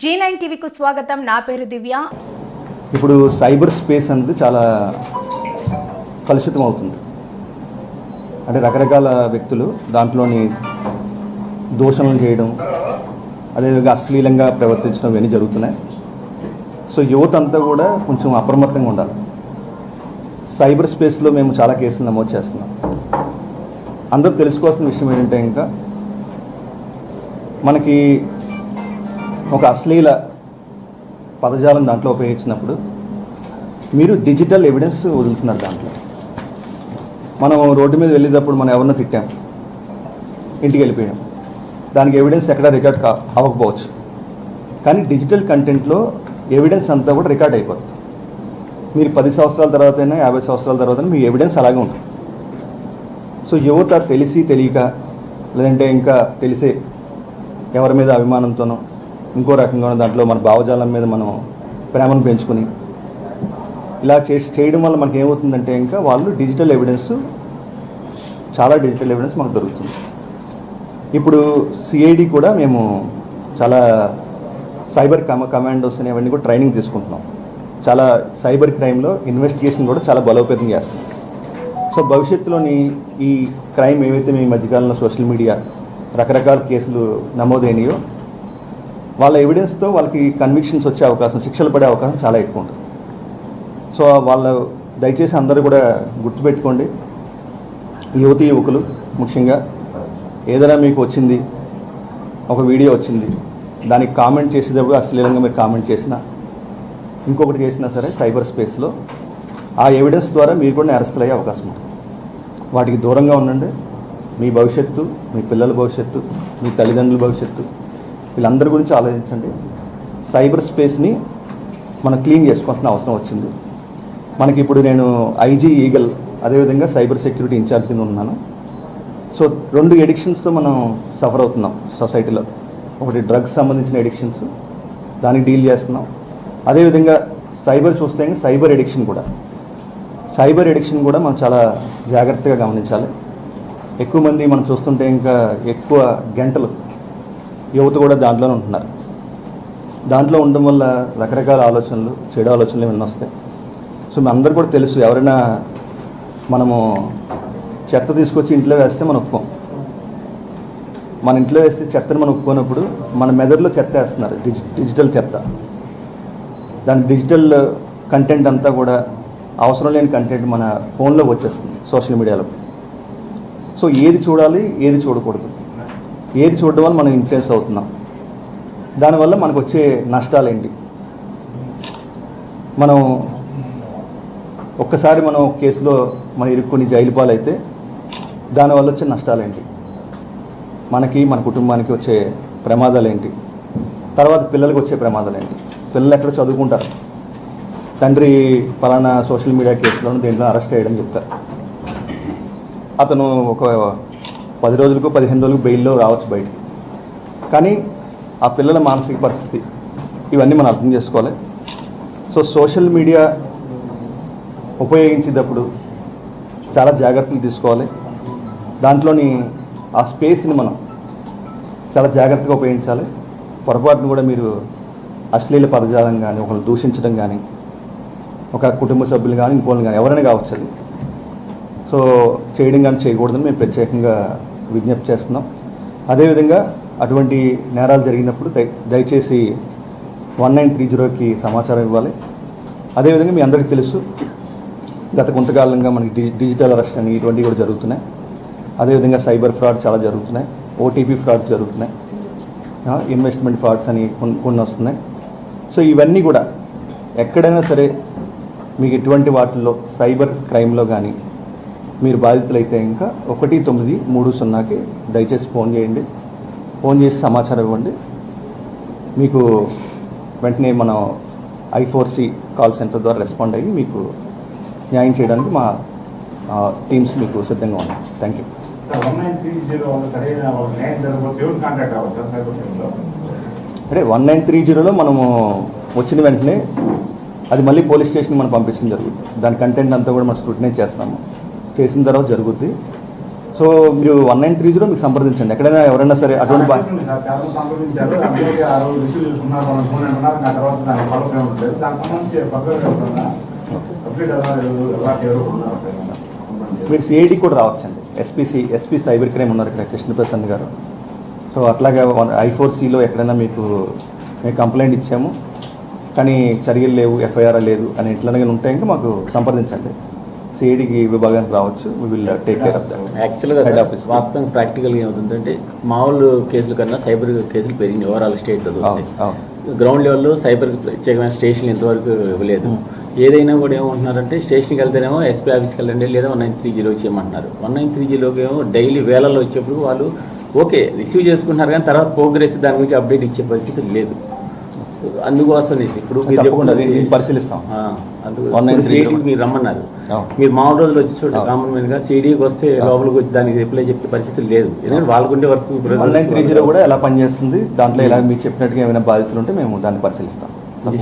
G nine టీవీకు స్వాగతం. నా పేరు దివ్య. ఇప్పుడు సైబర్ స్పేస్ అనేది చాలా కలుషితం అవుతుంది అంటే రకరకాల వ్యక్తులు దాంట్లోని దోషణలు చేయడం అదేవిధంగా అశ్లీలంగా ప్రవర్తించడం ఇవన్నీ జరుగుతున్నాయి. సో యువత అంతా కూడా కొంచెం అప్రమత్తంగా ఉండాలి. సైబర్ స్పేస్లో మేము చాలా కేసులు నమోదు చేస్తున్నాం. అందరూ తెలుసుకోవాల్సిన విషయం ఏంటంటే ఇంకా మనకి ఒక అశ్లీల పదజాలం దాంట్లో ఉపయోగించినప్పుడు మీరు డిజిటల్ ఎవిడెన్స్ వదులుతున్నారు దాంట్లో. మనం రోడ్డు మీద వెళ్ళేటప్పుడు మనం ఎవరినో తిట్టాం. ఇంటికి వెళ్ళిపోయాం. దానికి ఎవిడెన్స్ ఎక్కడ రికార్డ్ కా అవ్వకపోవచ్చు. కానీ డిజిటల్ కంటెంట్లో ఎవిడెన్స్ అంతా కూడా రికార్డ్ అయిపోతుంది. మీరు పది సంవత్సరాల తర్వాత అయినా యాభై సంవత్సరాల తర్వాత మీ ఎవిడెన్స్ అలాగే ఉంటుంది. సో యువత తెలిసి తెలియక లేదంటే ఇంకా తెలిసే ఎవరి మీద అభిమానంతోనో ఇంకో రకంగా దాంట్లో మన భావజాలం మీద మనం ప్రేమను పెంచుకుని ఇలా చేసి చేయడం వల్ల మనకి ఏమవుతుందంటే ఇంకా వాళ్ళు డిజిటల్ ఎవిడెన్స్ చాలా డిజిటల్ ఎవిడెన్స్ మనకు దొరుకుతుంది. ఇప్పుడు సిఐడి కూడా మేము చాలా సైబర్ కమ కమాండోస్ అనేవన్నీ కూడా ట్రైనింగ్ తీసుకుంటున్నాం. చాలా సైబర్ క్రైమ్లో ఇన్వెస్టిగేషన్ కూడా చాలా బలోపేతం చేస్తున్నాం. సో భవిష్యత్తులోని ఈ క్రైమ్ ఏవైతే మీ మధ్యకాలంలో సోషల్ మీడియా రకరకాల కేసులు నమోదైనయో వాళ్ళ ఎవిడెన్స్తో వాళ్ళకి కన్విక్షన్స్ వచ్చే అవకాశం శిక్షలు పడే అవకాశం చాలా ఎక్కువ ఉంటుంది. సో వాళ్ళ దయచేసి అందరూ కూడా గుర్తుపెట్టుకోండి. యువతి యువకులు ముఖ్యంగా ఏదైనా మీకు వచ్చింది ఒక వీడియో వచ్చింది దానికి కామెంట్ చేసేటప్పుడు అశ్లీలంగా మీరు కామెంట్ చేసినా ఇంకొకటి చేసినా సరే సైబర్ స్పేస్లో ఆ ఎవిడెన్స్ ద్వారా మీరు కూడా నేరస్తులు అయ్యే అవకాశం ఉంటుంది. వాటికి దూరంగా ఉండండి. మీ భవిష్యత్తు మీ పిల్లల భవిష్యత్తు మీ తల్లిదండ్రుల భవిష్యత్తు వీళ్ళందరి గురించి ఆలోచించండి. సైబర్ స్పేస్ని మనం క్లీన్ చేసుకోవాల్సిన అవసరం వచ్చింది. మనకి ఇప్పుడు నేను ఐజీ ఈగల్ అదేవిధంగా సైబర్ సెక్యూరిటీ ఇన్ఛార్జ్ కింద ఉన్నాను. సో రెండు ఎడిక్షన్స్తో మనం సఫర్ అవుతున్నాం సొసైటీలో. ఒకటి డ్రగ్స్ సంబంధించిన ఎడిక్షన్స్ దానికి డీల్ చేస్తున్నాం. అదేవిధంగా సైబర్ చూస్తే సైబర్ ఎడిక్షన్ కూడా. సైబర్ ఎడిక్షన్ కూడా మనం చాలా జాగ్రత్తగా గమనించాలి. ఎక్కువ మంది మనం చూస్తుంటే ఇంకా ఎక్కువ గంటలు యువత కూడా దాంట్లోనే ఉంటున్నారు. దాంట్లో ఉండడం వల్ల రకరకాల ఆలోచనలు చెడు ఆలోచనలు ఇవన్నీ వస్తాయి? సో మీ అందరు కూడా తెలుసు ఎవరైనా మనము చెత్త తీసుకొచ్చి ఇంట్లో వేస్తే మనం ఒప్పుకోం. మన ఇంట్లో వేస్తే చెత్తను మనం ఒప్పుకోనప్పుడు మన మెదడులో చెత్త వేస్తున్నారు డిజి డిజిటల్ చెత్త. దాని డిజిటల్ కంటెంట్ అంతా కూడా అవసరం లేని కంటెంట్ మన ఫోన్లో వచ్చేస్తుంది సోషల్ మీడియాలో. సో ఏది చూడాలి ఏది చూడకూడదు. ఏది చూడడం వల్ల మనం ఇన్ఫ్లుయెన్స్ అవుతున్నాం? దానివల్ల మనకు వచ్చే నష్టాలు ఏంటి మనం ఒక్కసారి మనం కేసులో మనం ఇరుక్కుని జైలు పాలైతే దానివల్ల వచ్చే నష్టాలు ఏంటి మనకి మన కుటుంబానికి వచ్చే ప్రమాదాలు ఏంటి తర్వాత పిల్లలకు వచ్చే ప్రమాదాలు ఏంటి పిల్లలు ఎక్కడ చదువుకుంటారు? తండ్రి ఫలానా సోషల్ మీడియా కేసులో దేంట్లో అరెస్ట్ చేయడం చెప్తారు. అతను ఒక పది రోజులకు పదిహేను రోజులకు బెయిల్లో రావచ్చు బయటికి. కానీ ఆ పిల్లల మానసిక పరిస్థితి ఇవన్నీ మనం అర్థం చేసుకోవాలి. సో సోషల్ మీడియా ఉపయోగించేటప్పుడు చాలా జాగ్రత్తలు తీసుకోవాలి. దాంట్లోని ఆ స్పేస్ని మనం చాలా జాగ్రత్తగా ఉపయోగించాలి. పొరపాటును కూడా మీరు అశ్లీల పదజాలం కానీ ఒకరిని దూషించడం కానీ ఒక కుటుంబ సభ్యులు కానీ ఇంకోళ్ళు కానీ ఎవరైనా కావచ్చు అది. సో చేయడం కానీ చేయకూడదని మేము ప్రత్యేకంగా విజ్ఞప్తి చేస్తున్నాం. అదేవిధంగా అటువంటి నేరాలు జరిగినప్పుడు దయచేసి వన్ నైన్ త్రీ జీరోకి సమాచారం ఇవ్వాలి. అదేవిధంగా మీ అందరికీ తెలుసు గత కొంతకాలంగా మనకి డి డిజిటల్ అరెస్ట్ అని ఇటువంటివి కూడా జరుగుతున్నాయి. అదేవిధంగా సైబర్ ఫ్రాడ్ చాలా జరుగుతున్నాయి. ఓటీపీ ఫ్రాడ్ జరుగుతున్నాయి. ఇన్వెస్ట్మెంట్ ఫ్రాడ్స్ అని కొన్ని కొన్ని వస్తున్నాయి. సో ఇవన్నీ కూడా ఎక్కడైనా సరే మీకు ఎటువంటి వాటిల్లో సైబర్ క్రైమ్లో కానీ మీరు బాధితులైతే ఇంకా ఒకటి తొమ్మిది మూడు సున్నాకి దయచేసి ఫోన్ చేయండి. ఫోన్ చేసి సమాచారం ఇవ్వండి. మీకు వెంటనే మనం I four C call center ద్వారా రెస్పాండ్ అయ్యి మీకు న్యాయం చేయడానికి మా టీమ్స్ మీకు సిద్ధంగా ఉన్నాయి. Thank you. అంటే వన్ నైన్ త్రీ జీరోలో మనము వచ్చిన వెంటనే అది మళ్ళీ పోలీస్ స్టేషన్కి మనం పంపించడం జరుగుతుంది. దాని కంటెంట్ అంతా కూడా మనం స్క్రూటినైజ్ చేస్తాము చేసిన తర్వాత జరుగుద్ది. సో మీరు వన్ నైన్ త్రీ జీరో మీకు సంప్రదించండి. ఎక్కడైనా ఎవరైనా సరే అటువంటి మీరు సిఐడి కూడా రావచ్చండి. ఎస్పీసీ ఎస్పీ సైబర్ క్రైమ్ ఉన్నారు ఇక్కడ కృష్ణప్రసన్న గారు. సో అట్లాగే ఐ ఫోర్ సిలో ఎక్కడైనా మీకు మేము కంప్లైంట్ ఇచ్చాము. కానీ చర్యలు లేవు ఎఫ్ఐఆర్ లేదు అని ఇట్లానే ఉంటే ఇంకా మాకు సంప్రదించండి. సిఐడికి విభాగానికి రావచ్చు. We will take care of that యాక్చువల్గా office. వాస్తవం ప్రాక్టికల్గా ఏమవుతుందంటే మామూలు కేసుల కన్నా సైబర్ కేసులు పెరిగినాయి. ఓవరాల్ స్టేట్లో అవును గ్రౌండ్ లెవెల్లో సైబర్ ప్రత్యేకమైన స్టేషన్ ఇంతవరకు ఇవ్వలేదు. ఏదైనా కూడా ఏమంటున్నారంటే స్టేషన్కి వెళ్తేనేమో ఎస్పీ ఆఫీస్కి వెళ్ళండి లేదా వన్ నైన్ త్రీ జీరో వచ్చేయమంటున్నారు వన్ నైన్ త్రీ జీరోకి ఏమో డైలీ వేలలో వచ్చేప్పుడు వాళ్ళు ఓకే రిసీవ్ చేసుకుంటున్నారు కానీ తర్వాత ప్రోగ్రెస్ దాని గురించి అప్డేట్ ఇచ్చే పరిస్థితి లేదు. అందుకోసం ఇప్పుడు మీరు దీన్ని దీన్ని పరిశీలిస్తాం. ఆ, అందుకు 193 CID కి మీరు రమ్మన్నారు. మీరు మామూలు రోజులు వచ్చి చూడండి. కామన్ మ్యాన్గా సిడీకి వస్తే. లోపలికి వచ్చి దానికి రిప్లై చెప్పే పరిస్థితి లేదు. ఎందుకంటే వాళ్ళకుండే work one nine three zero కూడా ఎలా పనిచేస్తుంది? దాంట్లో ఇలా మీరు చెప్పినట్టుగా ఏమైనా బాధితులు ఉంటే మేము దాన్ని పరిశీలిస్తాం.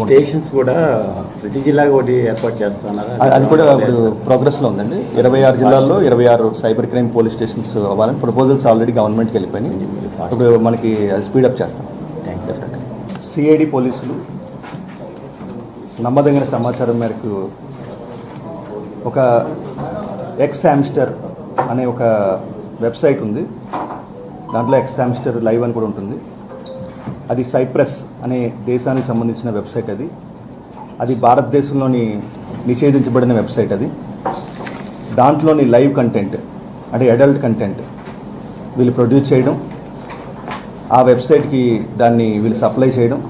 స్టేషన్స్ కూడా ప్రతి జిల్లాగా ఒకటి ఏర్పాటు చేస్తున్నారు? అది- కూడా ఇప్పుడు ప్రోగ్రెస్లో ఉందండి. ఇరవై ఆరు జిల్లాల్లో ఇరవై ఆరు సైబర్ క్రైమ్ పోలీస్ స్టేషన్స్ అవ్వాలని ప్రపోజల్స్ ఆల్రెడీ గవర్నమెంట్కి వెళ్ళిపోయినాయి. ఇప్పుడు మనకి స్పీడప్ చేస్తాం. థ్యాంక్ యూ సార్ సిఐడి పోలీసులు నమ్మదగిన సమాచారం మేరకు ఒక ఎక్స్ హ్యామ్స్టర్ అనే ఒక వెబ్సైట్ ఉంది. దాంట్లో ఎక్స్ హ్యామ్స్టర్ లైవ్ అని కూడా ఉంటుంది. అది సైప్రస్ అనే దేశానికి సంబంధించిన వెబ్సైట్ అది. అది భారతదేశంలోని నిషేధించబడిన వెబ్సైట్ అది. దాంట్లోని లైవ్ కంటెంట్ అంటే అడల్ట్ కంటెంట్ వీళ్ళు ప్రొడ్యూస్ చేయడం ఆ వెబ్సైట్కి దాన్ని వీళ్ళు సప్లై చేయడం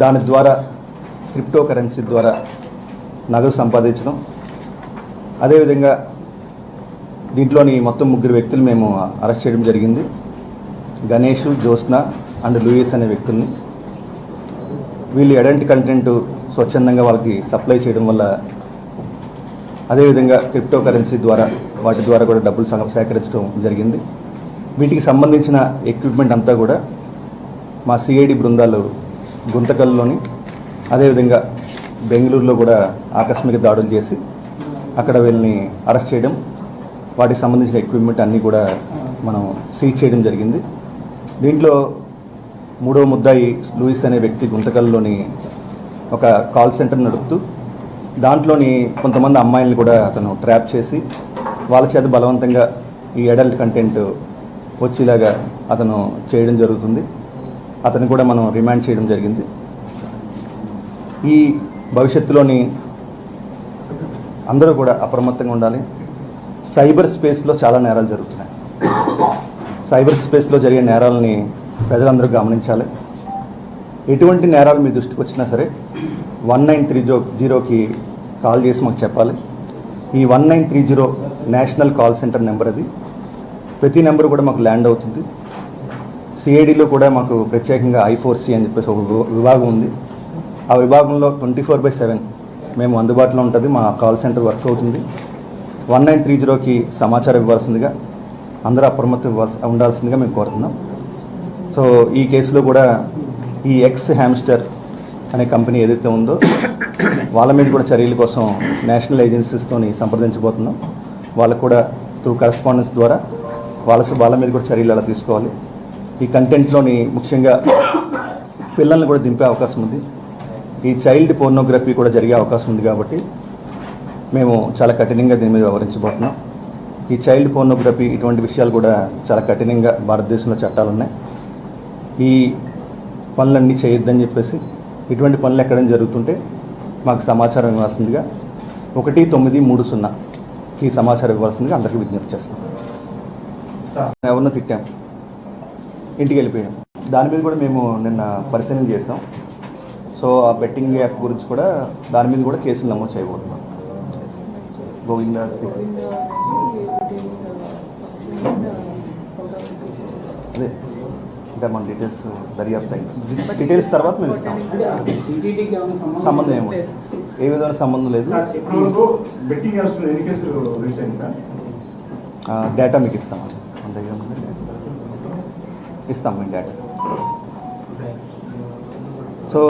దాని ద్వారా క్రిప్టో కరెన్సీ ద్వారా నగదు సంపాదించడం. అదేవిధంగా దీంట్లోని మొత్తం ముగ్గురు వ్యక్తులు మేము అరెస్ట్ చేయడం జరిగింది. గణేష్ జ్యోత్స్న అండ్ లూయిస్ అనే వ్యక్తుల్ని. వీళ్ళు ఎడంటి కంటెంట్ స్వచ్ఛందంగా వాళ్ళకి సప్లై చేయడం వల్ల అదేవిధంగా క్రిప్టో కరెన్సీ ద్వారా వాటి ద్వారా కూడా డబ్బులు సేకరించడం జరిగింది. వీటికి సంబంధించిన ఎక్విప్మెంట్ అంతా కూడా మా సిఐడి బృందాలు గుంతకల్లోని అదేవిధంగా బెంగళూరులో కూడా ఆకస్మిక దాడులు చేసి అక్కడ వీళ్ళని అరెస్ట్ చేయడం వాటికి సంబంధించిన ఎక్విప్మెంట్ అన్నీ కూడా మనం సీజ్ చేయడం జరిగింది. దీంట్లో మూడో ముద్దాయి లూయిస్ అనే వ్యక్తి గుంతకల్లోని ఒక కాల్ సెంటర్ నడుపుతూ దాంట్లోని కొంతమంది అమ్మాయిల్ని కూడా అతను ట్రాప్ చేసి వాళ్ళ చేత బలవంతంగా ఈ అడల్ట్ కంటెంట్ వచ్చేలాగా అతను చేయడం జరుగుతుంది. అతను కూడా మనం రిమాండ్ చేయడం జరిగింది. ఈ భవిష్యత్తులోని అందరూ కూడా అప్రమత్తంగా ఉండాలి. సైబర్ స్పేస్లో చాలా నేరాలు జరుగుతున్నాయి. సైబర్ స్పేస్లో జరిగే నేరాలని ప్రజలందరూ గమనించాలి. ఎటువంటి నేరాలు మీ దృష్టికి వచ్చినా సరే వన్ నైన్ త్రీ జో జీరోకి కాల్ చేసి మాకు చెప్పాలి. ఈ one nine three zero national call center number అది. ప్రతి నెంబర్ కూడా మాకు ల్యాండ్ అవుతుంది. సిఐడిలో కూడా మాకు ప్రత్యేకంగా ఐఫోర్సీ అని చెప్పేసి ఒక విభాగం ఉంది. ఆ విభాగంలో ట్వంటీ ఫోర్ బై సెవెన్ మేము అందుబాటులో ఉంటుంది. మా కాల్ సెంటర్ వర్క్ అవుతుంది. వన్ నైన్ త్రీ జీరోకి సమాచారం ఇవ్వాల్సిందిగా అందరూ అప్రమత్తం ఇవ్వాల్సి ఉండాల్సిందిగా మేము కోరుతున్నాం. సో ఈ కేసులో కూడా ఈ ఎక్స్ హ్యామ్స్టర్ అనే కంపెనీ ఏదైతే ఉందో వాళ్ళ మీద కూడా చర్యల కోసం నేషనల్ ఏజెన్సీస్తోని సంప్రదించబోతున్నాం. వాళ్ళకు కూడా త్రూ కరెస్పాండెన్స్ ద్వారా వాళ్ళ వాళ్ళ మీద కూడా చర్యలు అలా తీసుకోవాలి? ఈ కంటెంట్లోని ముఖ్యంగా పిల్లల్ని కూడా దింపే అవకాశం ఉంది. ఈ చైల్డ్ పోర్నోగ్రఫీ కూడా జరిగే అవకాశం ఉంది కాబట్టి మేము చాలా కఠినంగా దీని మీద వివరించబోతున్నాం ఈ చైల్డ్ పోర్నోగ్రఫీ ఇటువంటి విషయాలు కూడా చాలా కఠినంగా భారతదేశంలో చట్టాలు ఉన్నాయి. ఈ పనులన్నీ చేయొద్దని చెప్పేసి ఇటువంటి పనులు ఎక్కడైనా జరుగుతుంటే మాకు సమాచారం ఇవ్వాల్సిందిగా ఒకటి తొమ్మిది మూడు సున్నాకి సమాచారం ఇవ్వాల్సిందిగా అందరికీ విజ్ఞప్తి చేస్తున్నాం. ఎవరినో తిట్టాం. ఇంటికి వెళ్ళిపోయాం. దాని మీద కూడా మేము నిన్న పరిశీలన చేసాం సో ఆ బెట్టింగ్ యాప్ గురించి కూడా దాని మీద కూడా కేసులు నమోదు చేయబోతున్నాం. గోవింద అదే ఇంకా మన డీటెయిల్స్ దర్యాప్తు అయింది. డీటెయిల్స్ తర్వాత మేము ఇస్తాం. సంబంధం ఏమో ఏ విధమైన సంబంధం లేదు. డేటా మీకు ఇస్తాం. మన దగ్గర ఉంది. ఇస్తాం మేము డేటా ఇస్తాం